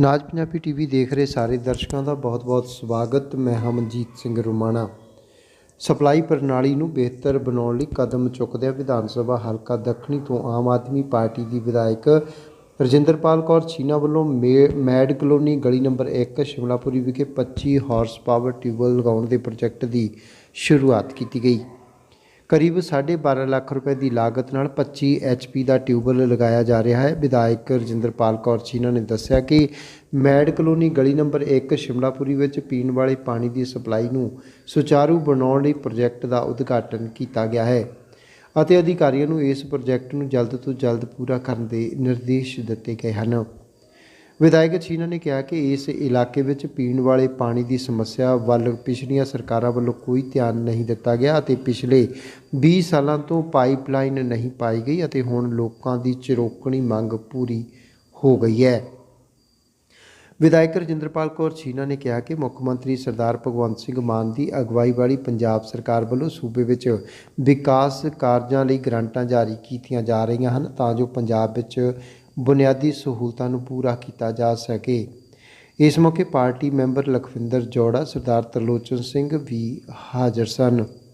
ਨਾਜ Punjabi TV ਦੇਖ ਰਹੇ ਸਾਰੇ ਦਰਸ਼ਕਾਂ ਦਾ ਬਹੁਤ-ਬਹੁਤ ਸਵਾਗਤ। ਮੈਂ ਹਮਨਜੀਤ ਸਿੰਘ ਰੁਮਾਣਾ। ਸਪਲਾਈ ਪ੍ਰਣਾਲੀ ਨੂੰ ਬਿਹਤਰ ਬਣਾਉਣ ਲਈ ਕਦਮ ਚੁੱਕਦਿਆਂ ਵਿਧਾਨ ਸਭਾ ਹਲਕਾ ਦੱਖਣੀ ਤੋਂ ਆਮ ਆਦਮੀ ਪਾਰਟੀ ਦੀ ਵਿਧਾਇਕ ਰਜਿੰਦਰਪਾਲ ਕੌਰ ਚੀਨਾ ਵੱਲੋਂ ਮੇ- ਮੈਡ ਕਲੋਨੀ ਗਲੀ ਨੰਬਰ 1 ਸ਼ਿਮਲਾਪੁਰੀ ਵਿਖੇ 25 ਹਾਰਸ ਪਾਵਰ ਟਿਊਬਵੈੱਲ ਲਗਾਉਣ ਦੇ ਪ੍ਰੋਜੈਕਟ ਦੀ ਸ਼ੁਰੂਆਤ ਕੀਤੀ ਗਈ। ਕਰੀਬ 12.5 ਲੱਖ ਰੁਪਏ ਦੀ ਲਾਗਤ ਨਾਲ 25 ਐਚਪੀ ਦਾ ਟਿਊਬਵੈੱਲ ਲਗਾਇਆ ਜਾ ਰਿਹਾ ਹੈ। ਵਿਧਾਇਕ ਰਜਿੰਦਰਪਾਲ ਕੌਰ ਚੀਨਾ ਨੇ ਦੱਸਿਆ ਕਿ ਮੈਡ ਕਲੋਨੀ ਗਲੀ ਨੰਬਰ 1 ਸ਼ਿਮਲਾਪੁਰੀ ਵਿੱਚ ਪੀਣ ਵਾਲੇ ਪਾਣੀ ਦੀ ਸਪਲਾਈ ਨੂੰ ਸੁਚਾਰੂ ਬਣਾਉਣ ਲਈ ਪ੍ਰੋਜੈਕਟ ਦਾ ਉਦਘਾਟਨ ਕੀਤਾ ਗਿਆ ਹੈ ਅਤੇ ਅਧਿਕਾਰੀਆਂ ਨੂੰ ਇਸ ਪ੍ਰੋਜੈਕਟ ਨੂੰ ਜਲਦ ਤੋਂ ਜਲਦ ਪੂਰਾ ਕਰਨ ਦੇ ਨਿਰਦੇਸ਼ ਦਿੱਤੇ ਗਏ ਹਨ। ਵਿਧਾਇਕ ਛੀਨਾ ਨੇ ਕਿਹਾ ਕਿ ਇਸ ਇਲਾਕੇ ਵਿੱਚ ਪੀਣ ਵਾਲੇ ਪਾਣੀ ਦੀ ਸਮੱਸਿਆ ਵੱਲ ਪਿਛਲੀਆਂ ਸਰਕਾਰਾਂ ਵੱਲੋਂ ਕੋਈ ਧਿਆਨ ਨਹੀਂ ਦਿੱਤਾ ਗਿਆ ਅਤੇ ਪਿਛਲੇ 20 ਸਾਲਾਂ ਤੋਂ ਪਾਈਪਲਾਈਨ ਨਹੀਂ ਪਾਈ ਗਈ ਅਤੇ ਹੁਣ ਲੋਕਾਂ ਦੀ ਚਿਰੋਕਣੀ ਮੰਗ ਪੂਰੀ ਹੋ ਗਈ ਹੈ। ਵਿਧਾਇਕ ਰਜਿੰਦਰਪਾਲ ਕੌਰ ਛੀਨਾ ਨੇ ਕਿਹਾ ਕਿ ਮੁੱਖ ਮੰਤਰੀ ਸਰਦਾਰ ਭਗਵੰਤ ਸਿੰਘ ਮਾਨ ਦੀ ਅਗਵਾਈ ਵਾਲੀ ਪੰਜਾਬ ਸਰਕਾਰ ਵੱਲੋਂ ਸੂਬੇ ਵਿੱਚ ਵਿਕਾਸ ਕਾਰਜਾਂ ਲਈ ਗ੍ਰਾਂਟਾਂ ਜਾਰੀ ਕੀਤੀਆਂ ਜਾ ਰਹੀਆਂ ਹਨ ਤਾਂ ਜੋ ਪੰਜਾਬ ਵਿੱਚ ਬੁਨਿਆਦੀ ਸਹੂਲਤਾਂ ਨੂੰ ਪੂਰਾ ਕੀਤਾ ਜਾ ਸਕੇ। ਇਸ ਮੌਕੇ ਪਾਰਟੀ ਮੈਂਬਰ ਲਖਵਿੰਦਰ ਜੋੜਾ, ਸਰਦਾਰ ਤਰਲੋਚਨ ਸਿੰਘ ਵੀ ਹਾਜ਼ਰ ਸਨ।